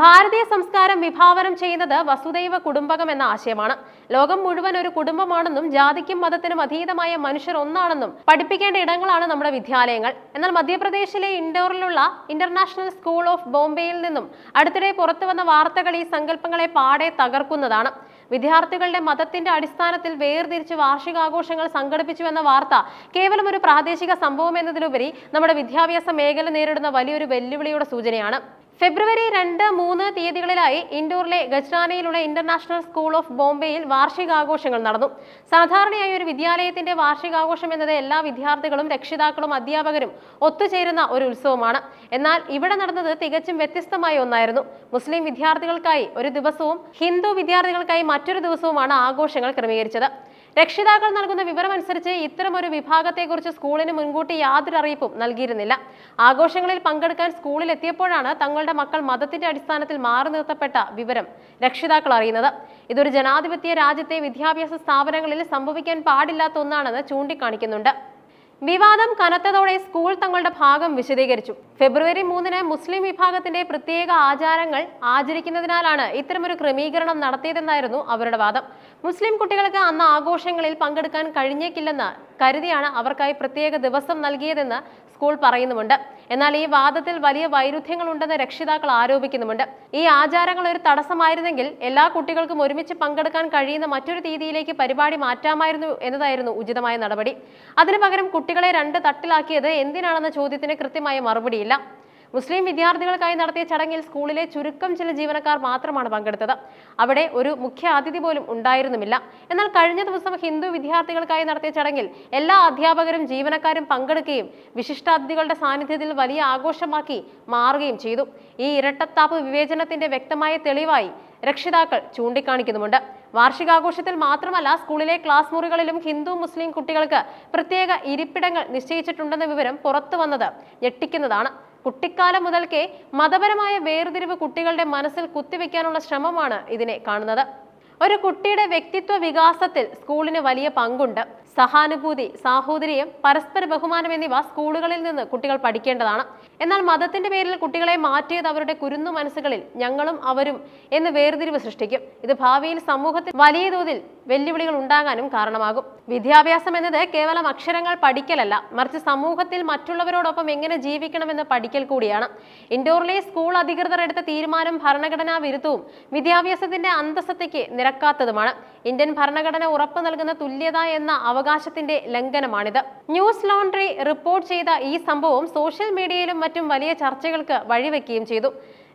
ഭാരതീയ സംസ്കാരം വിഭാവനം ചെയ്യുന്നത് വസുദൈവ കുടുംബകം എന്ന ആശയമാണ്. ലോകം മുഴുവൻ ഒരു കുടുംബമാണെന്നും ജാതിക്കും മതത്തിനും അതീതമായ മനുഷ്യർ ഒന്നാണെന്നും പഠിപ്പിക്കേണ്ട ഇടങ്ങളാണ് നമ്മുടെ വിദ്യാലയങ്ങൾ. എന്നാൽ മധ്യപ്രദേശിലെ ഇൻഡോറിലുള്ള ഇന്റർനാഷണൽ സ്കൂൾ ഓഫ് ബോംബെയിൽ നിന്നും അടുത്തിടെ പുറത്തു വന്ന വാർത്തകൾ ഈ സങ്കല്പങ്ങളെ പാടെ തകർക്കുന്നതാണ്. വിദ്യാർത്ഥികളുടെ മതത്തിന്റെ അടിസ്ഥാനത്തിൽ വേർതിരിച്ച് വാർഷികാഘോഷങ്ങൾ സംഘടിപ്പിച്ചു എന്ന വാർത്ത കേവലം ഒരു പ്രാദേശിക സംഭവം എന്നതിലുപരി നമ്മുടെ വിദ്യാഭ്യാസ മേഖല നേരിടുന്ന വലിയൊരു വെല്ലുവിളിയുടെ സൂചനയാണ്. ഫെബ്രുവരി രണ്ട് മൂന്ന് തീയതികളിലായി ഇൻഡോറിലെ ഗജ്റാനയിലുള്ള ഇന്റർനാഷണൽ സ്കൂൾ ഓഫ് ബോംബെയിൽ വാർഷികാഘോഷങ്ങൾ നടന്നു. സാധാരണയായി ഒരു വിദ്യാലയത്തിന്റെ വാർഷികാഘോഷം എന്നത് എല്ലാ വിദ്യാർത്ഥികളും രക്ഷിതാക്കളും അധ്യാപകരും ഒത്തുചേരുന്ന ഒരു ഉത്സവമാണ്. എന്നാൽ ഇവിടെ നടന്നത് തികച്ചും വ്യത്യസ്തമായ ഒന്നായിരുന്നു. മുസ്ലിം വിദ്യാർത്ഥികൾക്കായി ഒരു ദിവസവും ഹിന്ദു വിദ്യാർത്ഥികൾക്കായി മറ്റൊരു ദിവസവുമാണ് ആഘോഷങ്ങൾ ക്രമീകരിച്ചത്. രക്ഷിതാക്കൾ നൽകുന്ന വിവരമനുസരിച്ച് ഇത്തരമൊരു വിഭാഗത്തെക്കുറിച്ച് സ്കൂളിന് മുൻകൂട്ടി യാതൊരു അറിയിപ്പും നൽകിയിരുന്നില്ല. ആഘോഷങ്ങളിൽ പങ്കെടുക്കാൻ സ്കൂളിൽ എത്തിയപ്പോഴാണ് തങ്ങളുടെ മക്കൾ മതത്തിന്റെ അടിസ്ഥാനത്തിൽ മാറി നിർത്തപ്പെട്ട വിവരം രക്ഷിതാക്കൾ അറിയുന്നത്. ഇതൊരു ജനാധിപത്യ രാജ്യത്തെ വിദ്യാഭ്യാസ സ്ഥാപനങ്ങളിൽ സംഭവിക്കാൻ പാടില്ലാത്ത ഒന്നാണെന്ന് ചൂണ്ടിക്കാണിക്കുന്നുണ്ട്. വിവാദം കനത്തതോടെ സ്കൂൾ തങ്ങളുടെ ഭാഗം വിശദീകരിച്ചു. ഫെബ്രുവരി മൂന്നിന് മുസ്ലിം വിഭാഗത്തിന്റെ പ്രത്യേക ആചാരങ്ങൾ ആചരിക്കുന്നതിനാലാണ് ഇത്തരമൊരു ക്രമീകരണം നടത്തിയതെന്നായിരുന്നു അവരുടെ വാദം. മുസ്ലിം കുട്ടികൾക്ക് അന്ന് ആഘോഷങ്ങളിൽ പങ്കെടുക്കാൻ കഴിഞ്ഞേക്കില്ലെന്ന് കരുതിയാണ് അവർക്കായി പ്രത്യേക ദിവസം നൽകിയതെന്ന് സ്കൂൾ പറയുന്നുമുണ്ട്. എന്നാൽ ഈ വാദത്തിൽ വലിയ വൈരുദ്ധ്യങ്ങൾ വൈരുദ്ധ്യങ്ങളുണ്ടെന്ന് രക്ഷിതാക്കൾ ആരോപിക്കുന്നുമുണ്ട്. ഈ ആചാരങ്ങൾ ഒരു തടസ്സമായിരുന്നെങ്കിൽ എല്ലാ കുട്ടികൾക്കും ഒരുമിച്ച് പങ്കെടുക്കാൻ കഴിയുന്ന മറ്റൊരു രീതിയിലേക്ക് പരിപാടി മാറ്റാമായിരുന്നു എന്നതായിരുന്നു ഉചിതമായ നടപടി. അതിനു പകരം കുട്ടികളെ രണ്ട് തട്ടിലാക്കിയത് എന്തിനാണെന്ന ചോദ്യത്തിന് കൃത്യമായ മറുപടിയില്ല. മുസ്ലിം വിദ്യാർത്ഥികൾക്കായി നടത്തിയ ചടങ്ങിൽ സ്കൂളിലെ ചുരുക്കം ചില ജീവനക്കാർ മാത്രമാണ് പങ്കെടുത്തത്. അവിടെ ഒരു മുഖ്യ അതിഥി പോലും ഉണ്ടായിരുന്നുമില്ല. എന്നാൽ കഴിഞ്ഞ ദിവസം ഹിന്ദു വിദ്യാർത്ഥികൾക്കായി നടത്തിയ ചടങ്ങിൽ എല്ലാ അധ്യാപകരും ജീവനക്കാരും പങ്കെടുക്കുകയും വിശിഷ്ടാതിഥികളുടെ സാന്നിധ്യത്തിൽ വലിയ ആഘോഷമാക്കി മാറുകയും ചെയ്തു. ഈ ഇരട്ടത്താപ്പ് വിവേചനത്തിന്റെ വ്യക്തമായ തെളിവായി രക്ഷിതാക്കൾ ചൂണ്ടിക്കാണിക്കുന്നുമുണ്ട്. വാർഷികാഘോഷത്തിൽ മാത്രമല്ല സ്കൂളിലെ ക്ലാസ് മുറികളിലും ഹിന്ദു മുസ്ലിം കുട്ടികൾക്ക് പ്രത്യേക ഇരിപ്പിടങ്ങൾ നിശ്ചയിച്ചിട്ടുണ്ടെന്ന വിവരം പുറത്തു വന്നത് ഞെട്ടിക്കുന്നതാണ്. കുട്ടിക്കാലം മുതൽക്കേ മതപരമായ വേർതിരിവ് കുട്ടികളുടെ മനസ്സിൽ കുത്തിവെക്കാനുള്ള ശ്രമമാണ് ഇതിനെ കാണുന്നത്. ഒരു കുട്ടിയുടെ വ്യക്തിത്വ വികാസത്തിൽ സ്കൂളിന് വലിയ പങ്കുണ്ട്. സഹാനുഭൂതി സാഹോദര്യം പരസ്പര ബഹുമാനം എന്നിവ സ്കൂളുകളിൽ നിന്ന് കുട്ടികൾ പഠിക്കേണ്ടതാണ്. എന്നാൽ മതത്തിന്റെ പേരിൽ കുട്ടികളെ മാറ്റിയത് അവരുടെ കുരുന്നു മനസ്സുകളിൽ ഞങ്ങളും അവരും എന്ന് വേർതിരിവ് സൃഷ്ടിക്കും. ഇത് ഭാവിയിൽ സമൂഹത്തിൽ വലിയ തോതിൽ വെല്ലുവിളികൾ ഉണ്ടാകാനും കാരണമാകും. വിദ്യാഭ്യാസം എന്നത് കേവലം അക്ഷരങ്ങൾ പഠിക്കലല്ല മറിച്ച് സമൂഹത്തിൽ മറ്റുള്ളവരോടൊപ്പം എങ്ങനെ ജീവിക്കണമെന്ന് പഠിക്കൽ കൂടിയാണ്. ഇൻഡോറിലെ സ്കൂൾ അധികൃതർ എടുത്ത തീരുമാനം ഭരണഘടനാ വിരുദ്ധവും വിദ്യാഭ്യാസത്തിന്റെ അന്തസത്തയ്ക്ക് നിരക്കാത്തതുമാണ്. ഇന്ത്യൻ ഭരണഘടന ഉറപ്പു നൽകുന്ന തുല്യത എന്ന അവകാശത്തിന്റെ ലംഘനമാണിത്. ന്യൂസ് ലോണ്ടറി റിപ്പോർട്ട് ചെയ്ത ഈ സംഭവം സോഷ്യൽ മീഡിയയിലും മറ്റും വലിയ ചർച്ചകൾക്ക് വഴിവെക്കുകയും ചെയ്തു.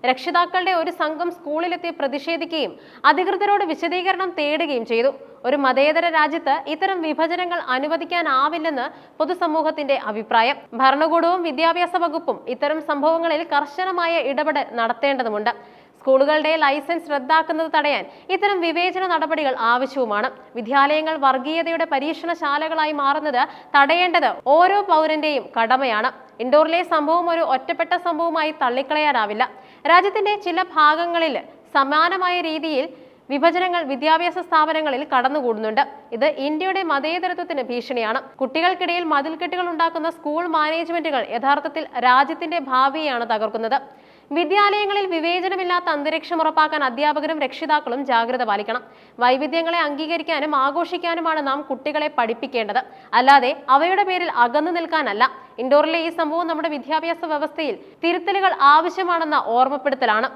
രക്ഷിതാക്കളുടെ ഒരു സംഘം സ്കൂളിലെത്തി പ്രതിഷേധിക്കുകയും അധികൃതരോട് വിശദീകരണം തേടുകയും ചെയ്തു. ഒരു മതേതര രാജ്യത്ത് ഇത്തരം വിഭജനങ്ങൾ അനുവദിക്കാനാവില്ലെന്ന് പൊതുസമൂഹത്തിന്റെ അഭിപ്രായം. ഭരണകൂടവും വിദ്യാഭ്യാസ വകുപ്പും ഇത്തരം സംഭവങ്ങളിൽ കർശനമായ ഇടപെടൽ നടത്തേണ്ടതുണ്ട് സ്കൂളുകളുടെ ലൈസൻസ് റദ്ദാക്കുന്നത് തടയാൻ ഇത്തരം വിവേചന നടപടികൾ ആവശ്യവുമാണ്. വിദ്യാലയങ്ങൾ വർഗീയതയുടെ പരീക്ഷണശാലകളായി മാറുന്നത് തടയേണ്ടത് ഓരോ പൗരന്റെയും കടമയാണ്. ഇൻഡോറിലെ സംഭവം ഒരു ഒറ്റപ്പെട്ട സംഭവമായി തള്ളിക്കളയാനാവില്ല. രാജ്യത്തിന്റെ ചില ഭാഗങ്ങളിൽ സമാനമായ രീതിയിൽ വിഭജനങ്ങൾ വിദ്യാഭ്യാസ സ്ഥാപനങ്ങളിൽ കടന്നുകൂടുന്നുണ്ട്. ഇത് ഇന്ത്യയുടെ മതേതരത്വത്തിന് ഭീഷണിയാണ്. കുട്ടികൾക്കിടയിൽ മതിൽക്കെട്ടുകൾ ഉണ്ടാക്കുന്ന സ്കൂൾ മാനേജ്മെന്റുകൾ യഥാർത്ഥത്തിൽ രാജ്യത്തിന്റെ ഭാവിയാണ് തകർക്കുന്നത്. വിദ്യാലയങ്ങളിൽ വിവേചനമില്ലാത്ത അന്തരീക്ഷം ഉറപ്പാക്കാൻ അധ്യാപകരും രക്ഷിതാക്കളും ജാഗ്രത പാലിക്കണം. വൈവിധ്യങ്ങളെ അംഗീകരിക്കാനും ആഘോഷിക്കാനുമാണ് നാം കുട്ടികളെ പഠിപ്പിക്കേണ്ടത്. അല്ലാതെ അവയുടെ പേരിൽ അകന്നു നിൽക്കാനല്ല. ഇൻഡോറിലെ ഈ സംഭവം നമ്മുടെ വിദ്യാഭ്യാസ വ്യവസ്ഥയിൽ തിരുത്തലുകൾ ആവശ്യമാണെന്ന ഓർമ്മപ്പെടുത്തലാണ്.